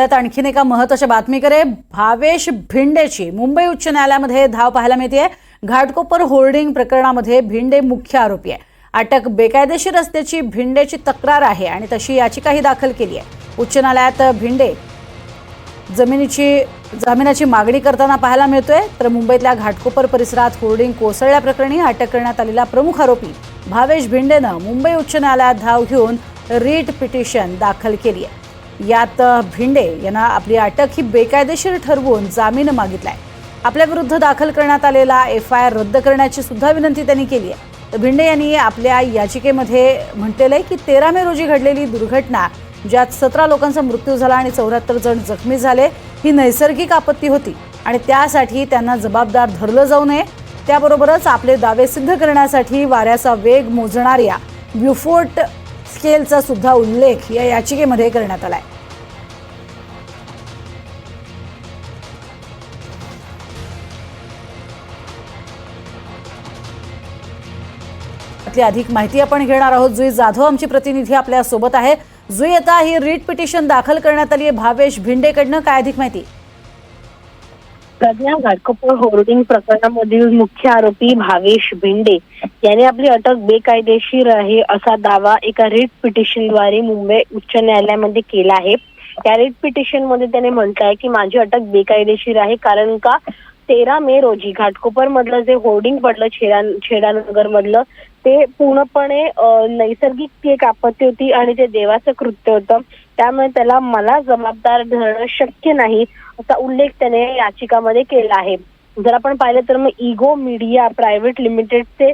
वळूयात आणखीन एका महत्त्वाच्या बातमीकडे. भावेश भिंडेची मुंबई उच्च न्यायालयामध्ये धाव पाहायला मिळते घाटकोपर होर्डिंग प्रकरणामध्ये भिंडे मुख्य आरोपी आहे. अटक बेकायदेशीर असल्याची भिंडेची तक्रार आहे आणि तशी याचिकाही दाखल केली आहे. उच्च न्यायालयात भिंडे जमिनीची जामिनाची मागणी करताना पाहायला मिळतोय. तर मुंबईतल्या घाटकोपर परिसरात होर्डिंग कोसळल्याप्रकरणी अटक करण्यात आलेला प्रमुख आरोपी भावेश भिंडेनं मुंबई उच्च न्यायालयात धाव घेऊन रीट पिटिशन दाखल केली आहे. यात भिंडे यांना आपली अटक ही बेकायदेशीर ठरवून जामीन मागितलाय. आपल्या विरुद्ध दाखल करण्यात आलेला एफ आय आर रद्द करण्याची सुद्धा विनंती त्यांनी केली आहे. तर भिंडे यांनी आपल्या याचिकेमध्ये म्हटलेलं आहे की तेरा मे रोजी घडलेली दुर्घटना ज्यात सतरा लोकांचा मृत्यू झाला आणि चौऱ्याहत्तर जण जखमी झाले ही नैसर्गिक आपत्ती होती आणि त्यासाठी त्यांना जबाबदार धरलं जाऊ नये. त्याबरोबरच आपले दावे सिद्ध करण्यासाठी वाऱ्याचा वेग मोजणाऱ्या ब्युफोर्ट स्केलचा सुद्धा उल्लेख या याचिकेमध्ये करण्यात आलाय. यातली अधिक माहिती आपण घेणार आहोत. जुई जाधव आमची प्रतिनिधी आपल्यासोबत आहे. जुई आता ही रीट पिटिशन दाखल करण्यात आली आहे. भावेश भिंडेकडनं काय अधिक माहिती? प्रज्ञा घाटकोपर होर्डिंग प्रकरणामधील मुख्य आरोपी भावेश भिंडे याने आपली अटक बेकायदेशीर आहे असा दावा एका रिट पिटिशनद्वारे मुंबई उच्च न्यायालयामध्ये केला आहे. त्या रिट पिटिशनमध्ये त्याने म्हटलं आहे की माझी अटक बेकायदेशीर आहे कारण का तेरा मे रोजी घाटकोपर मधलं जे होर्डिंग पडलं छेडा छेडानगर मधलं ते पूर्णपणे नैसर्गिक ती एक आपत्ती होती आणि ते देवाचं कृत्य होतं. त्यामुळे त्याला मला जबाबदार धरणं शक्य नाही असा उल्लेख त्याने याचिकामध्ये केला आहे. जर आपण पाहिलं तर मग इगो मीडिया प्रायव्हेट लिमिटेडचे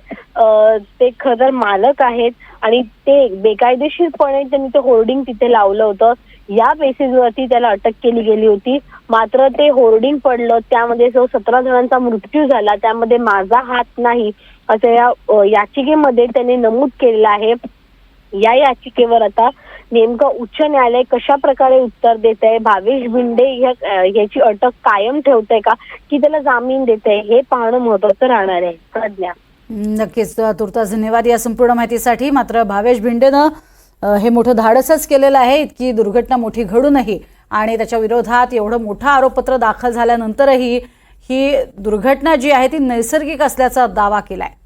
ते खरं मालक आहेत आणि ते बेकायदेशीरपणे त्यांनी ते होर्डिंग तिथे लावलं होतं. या बेसिसवरती त्याला अटक केली गेली होती. मात्र ते होर्डिंग पडलं. त्यामध्ये जो सतरा जणांचा मृत्यू झाला त्यामध्ये माझा हात नाही असं या याचिकेमध्ये त्यांनी नमूद केलेलं आहे. या याचिकेवर आता नेमकं उच्च न्यायालय कशा प्रकारे उत्तर देत आहे भावेश भिंडे ह्या- याची अटक कायम ठेवते का? की त्याला जामीन देते हे पाहणं महत्वाचं राहणार आहे. प्रज्ञा. नक्कीच. तुर्तास धन्यवाद या संपूर्ण माहितीसाठी. मात्र भावेश भिंडेनं हे मोठं धाडसच केलेलं आहे. इतकी दुर्घटना मोठी घडूनही आणि त्याच्या विरोधात एवढं मोठं आरोपपत्र दाखल झाल्यानंतरही ही दुर्घटना जी आहे ती नैसर्गिक असल्याचा दावा केला आहे